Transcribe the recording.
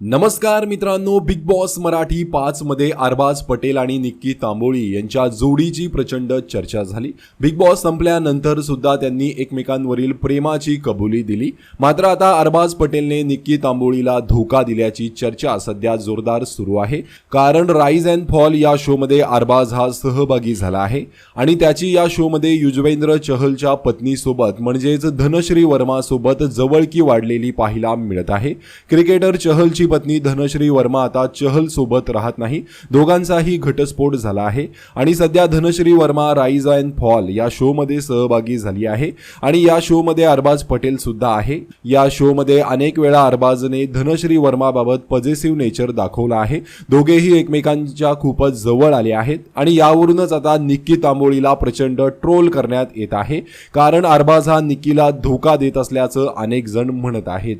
नमस्कार मित्रांनो big boss Marathi पाचमध्ये अरबाज पटेल आणि निक्की तांबोळी यांच्या जोडीची प्रचंड चर्चा झाली. बिग बॉस संपल्यानंतर सुद्धा त्यांनी एकमेकांवरील प्रेमाची कबुली दिली. मात्र आता अरबाज पटेलने निक्की तांबोळीला धोका दिल्याची चर्चा सध्या जोरदार सुरू आहे. कारण राईज अँड फॉल या शोमध्ये अरबाज हा सहभागी झाला आहे आणि त्याची या शोमध्ये युजवेंद्र चहलच्या पत्नीसोबत म्हणजेच धनश्री वर्मासोबत जवळकी वाढलेली पाहायला मिळत आहे. क्रिकेटर चहलची पत्नी धनश्री वर्मा आता चहल सोबत राहत नाही. दोघांचाही घटस्फोट झाला आहे. आणि सध्या Dhanashree Verma rise and fall या शोमध्ये सहभागी झाली आहे. आणि या शोमध्ये अरबाज पटेल सुद्धा आहे. या शोमध्ये अनेक वेळा अरबाजने धनश्री वर्माबाबत पॉझिटिव्ह नेचर दाखवला आहे. दोघेही एकमेकांच्या खूपच जवळ आले आहेत. आणि यावरूनच आता निक्की तांबोळीला प्रचंड ट्रोल करण्यात येत आहे. कारण अरबाज हा निक्कीला धोका देत असल्याचं अनेक जण म्हणत आहेत.